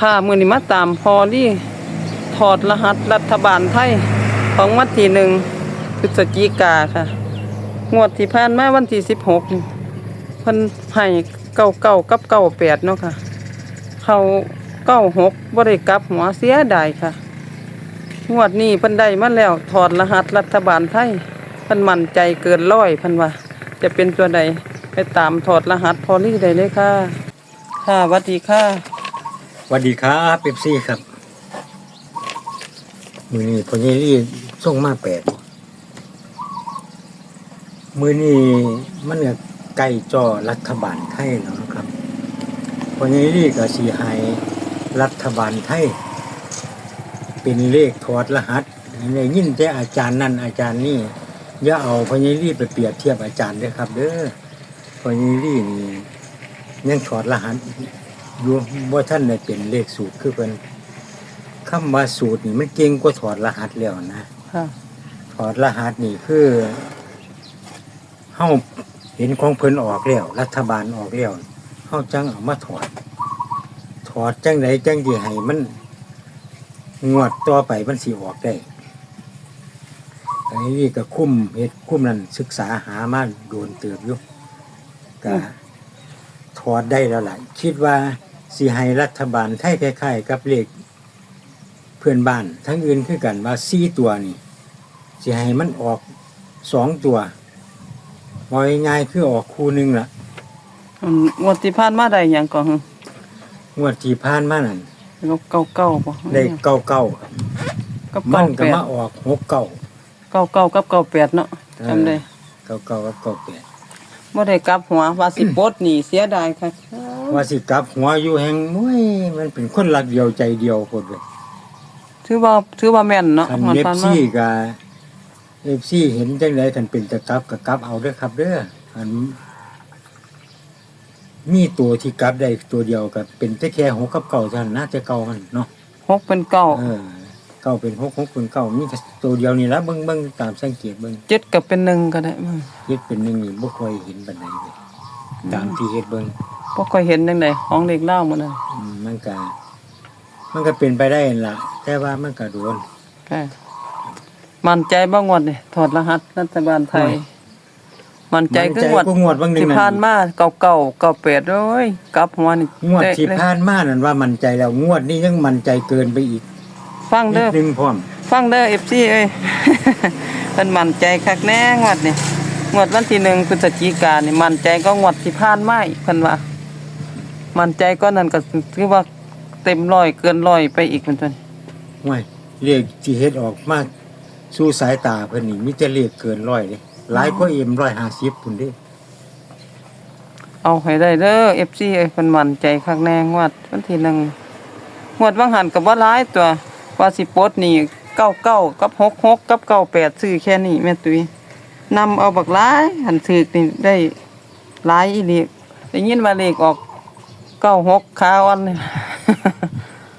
ค่ะมือนี้มาตามพอลี่ถอดรหัสรัฐบาลไทยของวันที่หนึ่งพฤศจิกาค่ะ งวดที่ผ่านมาวันที่สิบหกเพิ่นให้เก้าเก้ากับเก้าแปดเนาะค่ะ เขาเก้าหกบริกลับหัวเสียดายค่ะ งวดนี้เพิ่นได้มาแล้วถอดรหัสรัฐบาลไทยเพิ่นมั่นใจเกินร้อยเพิ่นว่า จะเป็นตัวใดไปตามถอดรหัสพอลี่ได้เลยค่ะ ค่ะวัสดีค่ะ วัสดีครับเป๊ปซี่ครับมือนี้พอนี่รีส่งมาแปดมือนี้มันก็ใกล้จอรัฐบาลไทยแล้วนะครับพอนี่รีก็สีหายรัฐบาลไทย เป็นเลขถอดรหัสในยินแต่อาจารย์นั่นอาจารย์นี่อย่าเอาพอนี่รีไปเปรียบเทียบอาจารย์เด้อครับ เด้อพอนี่รีนี่ยังถอดรหัส อยู่ว่าท่านได้เป็นเลขสูตรคือเป็นคำว่าสูตรนี่มันเก่งกว่าถอดรหัสแล้วนะค่ะถอดรหัสนี่คือเฮาเห็นของเพิ่นออกแล้วรัฐบาลออกแล้วเฮาจังเอามาถอด ถอดจังไดจังสิให้มันงวดต่อไปมันสิออกได้อันนี้ก็คุ้มเฮ็ดคุ้มนั่นศึกษาหามาโดนเติบอยู่ก็ถอดได้แล้วล่ะ คิดว่า สิให้รัฐบาลไทยคล้ายๆกับเลขเพื่อนบ้าน ทั้งอื่นคือกันว่าสี่ตัวนี่สิให้มันออกสองตัวมอยง่ายๆคือออกคู่หนึ่งล่ะอืมงวดที่ผ่านมาได้หยังก่อนงวดที่ผ่านมานั่นเก้าเก้าบ่ได้เก้าเก้ากับมัเก้านแปก็ดมาออกหกเก้าเก้าเก้ากับเก้าแปดเนาะจำได้เก้าเก้ากับเก้าแปดบ่ได้กลับหัวว่าสิปลดหนี่เสียดายค่ะ ว่าสิกลับหัวอยู่แห่งมุ้ยมันเป็นคนรักเดียวใจเดียวคนเลยถือว่าถือว่าแม่นเนาะคันงวดเอฟผ่านมาซีกับเอฟซีเห็นจังไดคันเป็นตะกลับกับกลับเอาเด้อครับเด้ออัน มีตัวที่กลับได้ตัวเดียวกับเป็นแต่แค่หกกับเก่าเท่านั้นน่าจะเก่ากันเนาะหกเป็นเก้าเออเก่าเป็นหกหกเป็นเก่ามีแต่ตัวเดียวนี่ละเบิ่งเบิ่งตามสังเกตเบิ่งเจ็ดก็เป็นหนึ่งก็ได้อืมเฮ็ดเป็นหนึ่งนี่บ่ค่อยเห็นปานใดเลยตามที่เฮ็ดเบิ่ง บ่ค่อยเห็นจังไดของเด็กเล่าหมดเลยอืมมันก็มันก็เป็นไปได้นั่นล่ะ แต่ว่ามันก็โดน ค่ะมั่นใจบ่งวดนี่ถอดรหัสรัฐบาลไทยมั่นใจคืองวดมันใจกว่างวดบางหนึ่งที่นั่น ผ่านมาเก้าเก้าเก้าแปดโอ้ยกลับหัวนี่งวดเตะที่เลยผ่านมานั่นว่ามั่นใจแล้วงวดนี้ยังมั่นใจเกินไปอีกฟังนิเด้ดอ นึงพร้อม ฟังเด้อ FC เอ้ย เพิ่นมั่นใจคักแน่งวดนี่งวดวันที่หนึ่งพฤศจิกายนนี่มั่นใจก็งวดที่ผ่านมาอีกเพิ่นว่า มั่นใจก็นั่นก็ถือว่าเต็มร้อยเกินร้อยไปอีกเพิ่นตัวนี้ไม่เรียกที่เฮ็ดออกมากสู้สายตาเพิ่นนี่มีแต่เรียกเกินร้อยเลยหลายก็เอ็มร้อยห้าสิบพุ่นเด้เอาให้ได้เด้อ FC เอ้ยเพิ่นมั่นใจคักแน่งวดวันที่หนึ่งงวดบางหันก็บ่หลายตัวว่าสิปลดหนี่99กับ66กับ98ซื้อแค่นี้แม่ตุ้ยนำเอาบักหลายหันซื้อนี่ได้หลายอีหลีได้ยินว่าเลขออก 96ขาอ่อนนี่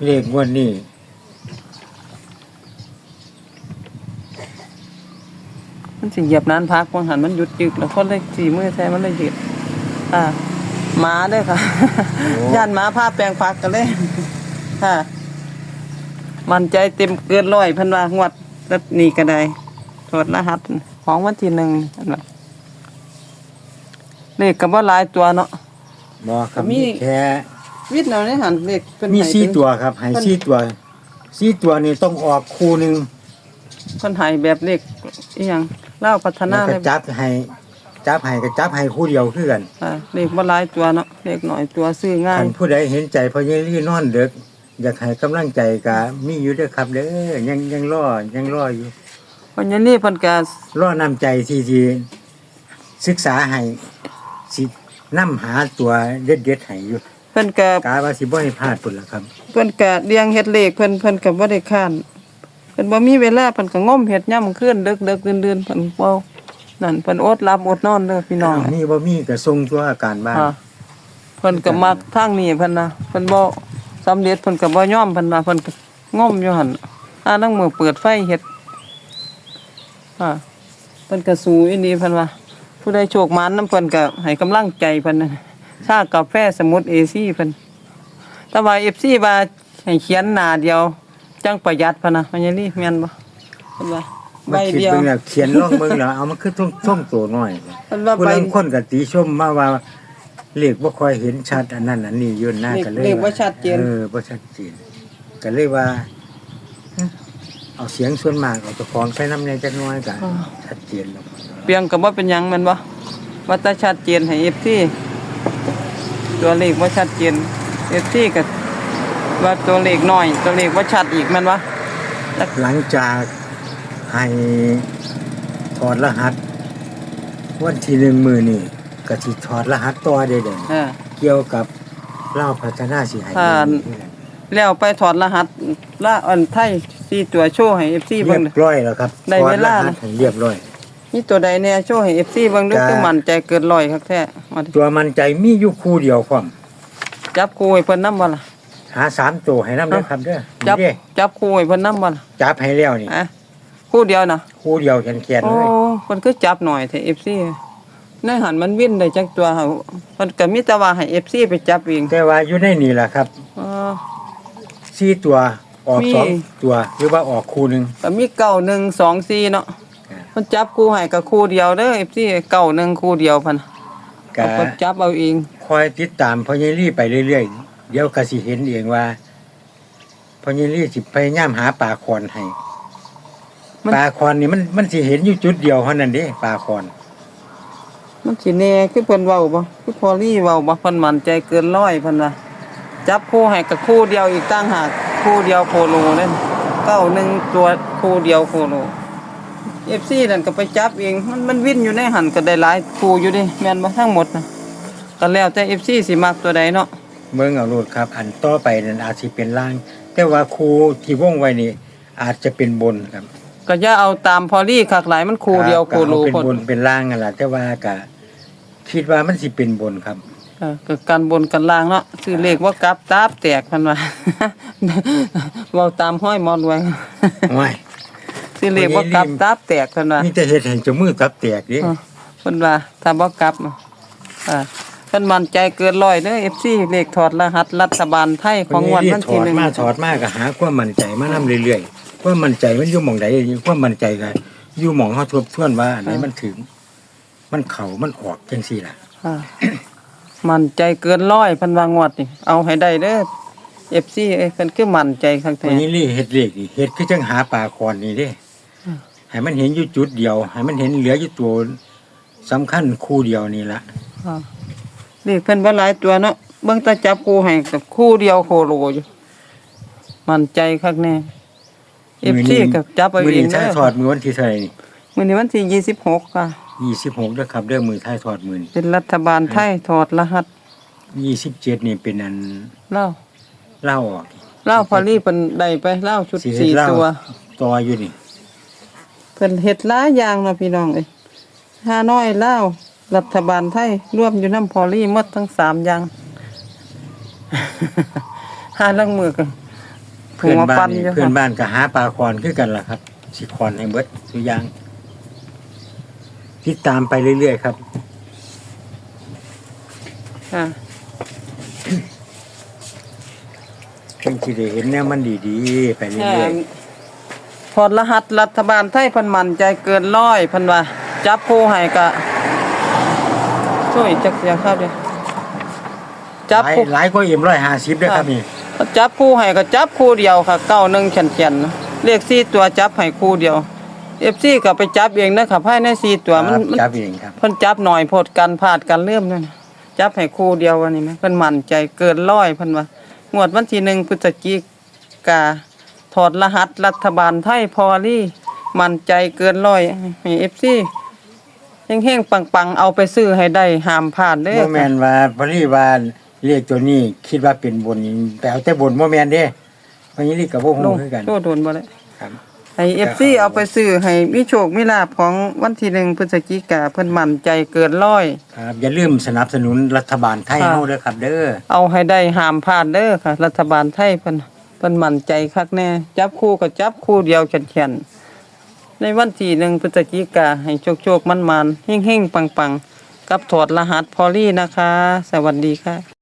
เรียกงวดนี้มันสิเหยียบนานพักบางหันมันหยุดยึกแล้วคนเลยสีมือใช้มันเลยหยุดอ่าหมาเด้อค่ะ ย่านหมาพาแปลงพักกันเลยค่ะ มันใจเต็มเกินร้อยเพันว่างวดแล้วนี่ก็ได้ตรวจรหัสของวันที่หนึ่งอันนั้นเลขก็บ่หลายตัวเนาะ บ่ครับมี มีแค่วิทย์เราได้หันเลขเป็นมีไห้สี่เป็น ตัวครับให้สี่ตัวสี่ตัวนี่ต้องออกคู่หนึงคนไห้แบบเลขอีหยังเล่าวพัฒแล้นาวเลก็ยจับให้จับให้ก็จับให้คู่เดียวคือกันอ่าเลขบ่หลายตัวเนาะเลขหน่อยตัวซื้อง่ายคันผู้ใดเห็นใจพอยังรีนอนเด็กอยากให้กำลังใจก็มีอยู่เด้อครับเด้อยังยังรอยังรออยู่วันนี้นี่เพิ่นก็รอน้ำใจที่ที่ศึกษาให้สิ นำหาตัวเด็ดเด็ดๆให้อยู่เพิ่นก็กาว่าสิบ่ให้พลาดพุ่นล่ะครับ เพิ่นก็เลี้ยงเฮ็ดเลขเพิ่นเพิ่นก็บ่ได้ค้านเพิ่นบ่มีเวลาเพิ่นก็ง่มเฮ็ดย่ํคืนดึกๆดื่นๆเพิ่นบ่นั่นเพิ่นอดหลับอดนอนเด้อพี่น้องมีบ่มีก็ส่งตัวอาการบ้านค่ะเพิ่นก็มักทางนี้เพิ่นนะเพิ่นบ่สำเร็จเพิ่นก็บ่ยอมเพิ่นว่าเพิ่นก็ง่มอยู่หั่นอ่านังมือเปิดไฟเฮ็ดค่ะเพิ่นก็สู้อีนี่เพิ่นว่า ผู้ใดโชคหมานนํเพิ่นก็ให้กำลังใจเพิ่นนะชากาแฟสมุด AC เพิ่นแต่ว่า FC ว่าให้เขียนหน้าเดียว จังประหยัดพะนะมันยังนี่แม่นบ่เพิ่นว่าใบมาคิดเดียวเบิ่งแล้วเขียนล่องเบิ่งแล้วเอามันคือท่องท่องตัวน้อยเพิ่นว่าผู้ใบลางคนก็ติชมมาว่าเลขบ่ค่อยเห็นชัดอันนั้นอันนี้อยู่หน้าเลขก็เลยเลขบ่ชัดเจน เออบ่ชัดเจนก็เลยว่าเอ๊ะ เอาเสียงส่วนมากเอาเจ้าของใส่น้ำในจักหน้อยก็ชัดเจนแล้วเปลียงก็บ่เป็นหยังแม่นบ่ว่าแต่ชัดเจนให้ FC ตัวเลขบ่ชัดเจน FC ก็ว่าตัวเลขน้อย ตัวเลขบ่ชัดอีกแม่นบ่หลังจากให้ถอดรหัส วันที่หนึ่งมือนี่ก็สิถอดรหัสต่อได้เด้อเออเกี่ยวกับเล่าวพัฒนาสิให้ผ่านแล้วไปถอดรหัสละอันไทย สี่ตัวโชว์ให้ FC เรีเบิ่ยงบเด้อ ร้อยแล้วครับได้เวลา ถอดรหัสให้เรียบร้อย นี่ตัวใดแน่โชว์ให้ FC เบิ่งเด้อจ้า คือมั่นใจเกินร้อยคักแท้มาดิตัวมันใจมีอยู่คู่เดียวพร้อมจับคู่ให้เพิ่นนำบ่ล่ะ หาสามตัวให้น้ำเด้อครับเด้อจับ นี่เด้จับคู่ให้เพิ่นนำบ่ล่ะจับให้แล้วนี่อะคู่เดียวน่ะคู่เดียวแขนๆโอ้เลยเพิ่นก็จับหน่อยแท้ FC ในหันมันวิ่นได้จักตัวเฮาเพิ่นก็มีแต่ว่าให้ FC ไปจับเองแต่ว่าอยู่ในนี่แหละครับอ๋อสี่ตัว ออกมี สองตัวหรือว่าออกคู่หนึ่งก็มีเก้าหนึ่งสองสี่เนาะอ่ามันจับคู่ให้ก็คู่เดียวเด้อ FC เก้าหนึ่งคู่เดียวพันก็เอาไปจับเอาเอง คอยติดตามพอเยลี่ไปเรื่อยๆ เดี๋ยวก็สิเห็นเองว่าพอเยลี่สิพยายามหาปลาคอนให้มัน ปลาคอนนี่มันมันสิเห็นอยู่จุดเดียวเท่านั้นเด้ปลาคอนมันสิแน่คือเพิ่นเว้าบ่คือพอลี่เว้าบ่เพิ่นมั่นใจเกินร้อยเพิ่นว่าจับคู่ให้กับคู่เดียวอีกต่างหาก คู่เดียวโคโลนั่นเก้าหนึ่งตัวคู่เดียวโคโล FC นั่นก็ไปจับเองมันมันวิ่นอยู่ในหันก็ได้หลายคู่อยู่เดิแม่นบ่ทั้งหมดน่ะก็แล้วแต่ FC สิมักตัวใดเนาะเมืองเอาโลดครับ อันต่อไปนั้นอาจสิเป็นล่าง แต่ว่าครูที่วงไว้นี่อาจจะเป็นบนครับ ก็อย่าเอาตามพอลี่คักหลายมันคู่เดียวก็โคโลเอาเป็นพดบนเป็นล่างนั่นแหละแต่ว่าก็คิดว่ามันสิเป็นบนครับ เออก็การบนกันล่างเนาะซื้อเลขว่ากลับตาบแตกพันว่าเว้าตามห้อยหมอรวยโอ้ยซื้อเลขว่ากลับตาบแตกพันว่านี่จะเฮ็ดให้เจามือตับแตกดิเออเพิ่นว่าถ้าบ่กลับอ่าเพิ่นมั่นใจเกินร้อยเด้อ FC เลขถอดรหัสรัฐบาลไทยของงวันวันถที่อดหนึ่งมาถอดมาก็หาความมั่นใจมานำเรื่อยๆความมั่นใจมันอยู่หม่องใดความมั่นใจก็อยู่หม่องเฮาทบทวนว่าอันไหนมันถึง มันเข้ามันออกจังซี่ล่ะอ่า มั่นใจเกินร้อยเพิ่นว่างวดนี่เอาให้ได้เด้อ FC เอ้ยเพิ่นคือมั่นใจคักวัแท้นนี้ลี่เฮ็ดเลขนี่เฮ็ดคือจังหาปลาคอนนี่เด้ให้มันเห็นอยู่จุดเดียว ให้มันเห็นเหลืออยู่ตัวสำคัญคู่เดียวนี่ล่ะอ่าเลขเพิ่นบ่หลายตัวเนาะเบิ่งแตาจับคู่ให้กับคู่เดียวโคโลอยู่มั่นใจคักแน่ FC กับจับเอามื้อเองนี้เด้ท้ายทออดมื้อวันที่เท่าไหร่นี่ มื้อนี้วันที่26ค่ะ 26เด้อครับเด้อมื้อท้ายทอดมื้อนี้เป็นรัฐบาลไทยถอดรหัส27นี่เป็นอันเล่าเล่าออกเล่าพอลี่เพิ่นได้ไปเล่าชุดสิเฮ็ดสี่เหล้าตัวต่ออยู่นี่เพิ่นเฮ็ดหลายอย่างเนาะพี่น้องเอ้ยฮาน้อยเล่าวรัฐบาลไทยรวมอยู่นำพอลี่หมดทั้งสามอย่างหาลังมือกันเพื่อนบ้านปั่นนี่อยู่เพื่อนค่ะบ้านก็หาปลาคอนคือกันล่ะครับสิคอนให้เบิดทุกอย่าง ติดตามไปเรื่อยๆครับ ค่ะ เพิ่งสิได้เห็นแนวมันดีๆ ไปเรื่อยถอดรหัสรัฐบาลไทยเพิ่นมั่นใจเกินร้อยเพิ่นว่า จับผู้ให้ก็ช่วยจักเสียครับเด้อๆจับหลายผู้หลายก็เอ็มร้อยห้าสิบด้วยครับนี่จับคู่ให้ก็จับคู่เดียวค่ะเก้าหนึ่งเขียนเขียนๆนะเลขสี่ตัวจับให้คู่เดียว เอฟซีก็ไปจับเองนะครับภายในสี่ตัวมันครับมันจับเองครับเพิ่นจับหน่อยโพดกันพลาดกันเริ่มนั่นน่ะจับให้คู่เดียววันนี้ไหมเพิ่นมั่นใจเกินร้อยเพิ่นว่างวดวันที่หนึ่งพฤศจิกาถอดรหัสรัฐบาลไทยพอลี่ มั่นใจเกินร้อยให้เอฟซีเฮงๆปังๆ เอาไปซื้อให้ได้ห้ามพลาดเด้อโมแมนว่าพอดีว่าเรียกตัวนี้คิดว่าเป็นบนนี่แต่เอาแต่บนโมแมนเด้วันนี้นี่กับพวกลหูงคือกันโตโดนบ่ได้ครับ ให้เอฟซีเอาไปซื้อให้มีโชคมีลาภของวันที่หนึ่งพฤศจิกาเพิ่นมั่นใจเกินร้อย ครับอย่าลืมสนับสนุนรัฐบาลไทยค่ะ เฮาเด้อครับเด้อเอาให้ได้ห้ามพลาดเด้อค่ะ รัฐบาลไทยเพิ่นเพิ่นมั่นใจคักแน่ จับคู่ก็จับคู่เดียวแข็งๆในวันที่หนึ่งพฤศจิกาให้โชคโชคๆมันๆเฮงๆปังๆ กับถอดรหัสพอลี่นะคะ สวัสดีค่ะ